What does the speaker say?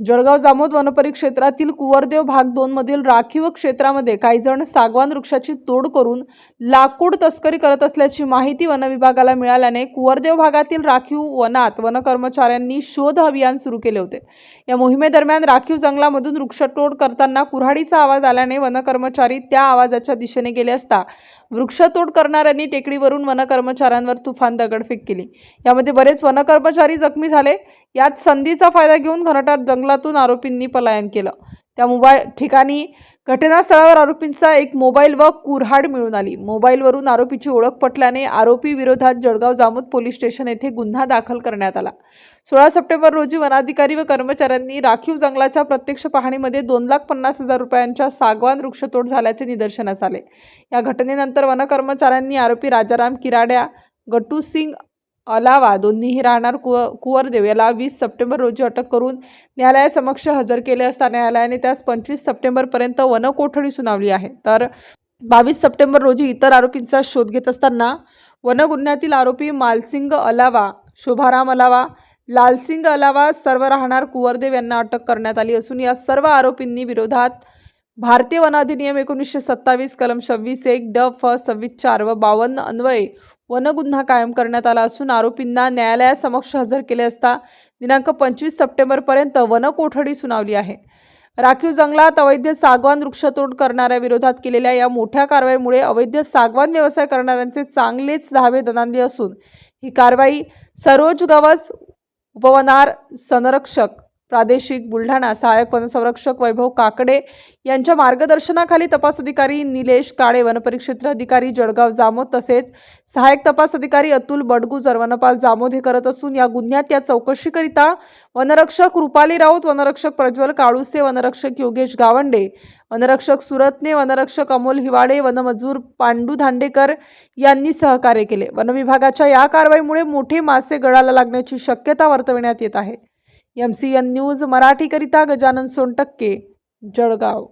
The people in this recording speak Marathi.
Jalgaon Jamod वनपरिक्षेत्रातील कुवरदेव भाग दोनमधील राखीव क्षेत्रामध्ये काही जण सागवान वृक्षाची तोड करून लाकूड तस्करी करत असल्याची माहिती वनविभागाला मिळाल्याने कुवरदेव भागातील राखीव वनात वनकर्मचाऱ्यांनी शोध अभियान सुरू केले होते. या मोहिमेदरम्यान राखीव जंगलामधून वृक्षतोड करताना कुऱ्हाडीचा आवाज आल्याने वनकर्मचारी त्या आवाजाच्या दिशेने गेले असता वृक्षतोड करणाऱ्यांनी टेकडीवरून वनकर्मचाऱ्यांवर तुफान दगडफेक केली. यामध्ये बरेच वनकर्मचारी जखमी झाले. यात संधीचा फायदा घेऊन घनटात जंगलातून आरोपींनी पलायन केलं. त्या मोबाईल ठिकाणी घटनास्थळावर आरोपींचा एक मोबाईल व कुऱ्हाड मिळून आली. मोबाईलवरून आरोपीची ओळख पटल्याने आरोपी विरोधात जळगाव जामोद पोलीस स्टेशन येथे गुन्हा दाखल करण्यात आला. सोळा सप्टेंबर रोजी वनाधिकारी व कर्मचाऱ्यांनी राखीव जंगलाच्या प्रत्यक्ष पाहणीमध्ये दोन लाख पन्नास हजार रुपयांच्या सागवान वृक्षतोड झाल्याचे निदर्शनास आले. या घटनेनंतर वनकर्मचाऱ्यांनी आरोपी राजाराम किराड्या गट्टू सिंग अलावा दोन्हीही राहणार कुव कुवरदेव. याला वीस सप्टेंबर रोजी अटक करून न्यायालयासमक्ष हजर केले असता न्यायालयाने त्यास पंचवीस सप्टेंबरपर्यंत वनकोठडी सुनावली आहे. तर बावीस सप्टेंबर रोजी इतर आरोपींचा शोध घेत असताना वनगुन्ह्यातील आरोपी मालसिंग अलावा शोभाराम अलावा लालसिंग अलावा सर्व राहणार कुवरदेव यांना अटक करण्यात आली असून या सर्व आरोपींनी विरोधात भारतीय वन अधिनियम एकोणीसशे सत्तावीस कलम सव्वीस एक ड फ सव्वीस चार व बावन्न अन्वये वनगुन्हा कायम करण्यात आला असून आरोपींना न्यायालयासमक्ष हजर केले असता दिनांक पंचवीस सप्टेंबरपर्यंत वनकोठडी सुनावली आहे. राखीव जंगलात अवैध सागवान वृक्षतोड करणाऱ्या विरोधात केलेल्या या मोठ्या कारवाईमुळे अवैध सागवान व्यवसाय करणाऱ्यांचे चांगलेच धावे दणाणले असून ही कारवाई सरोज गवस उपवनार संरक्षक प्रादेशिक बुलढाणा सहाय्यक वनसंरक्षक वैभव काकडे यांच्या मार्गदर्शनाखाली तपास अधिकारी निलेश काळे वनपरिक्षेत्र अधिकारी जळगाव जामोद तसेच सहाय्यक तपास अधिकारी अतुल बडगुजर वनपाल जामोद हे करत असून या गुन्ह्यात या चौकशीकरिता वनरक्षक रुपाली राऊत वनरक्षक प्रज्वल काळुसे वनरक्षक योगेश गावंडे वनरक्षक सुरतने वनरक्षक अमोल हिवाडे वनमजूर पांडू धांडेकर यांनी सहकार्य केले. वनविभागाच्या या कारवाईमुळे मोठे मासे गळाला लागण्याची शक्यता वर्तविण्यात येत आहे. एम सी एन न्यूज मराठीकरिता गजानन सोनटक्के जळगाव.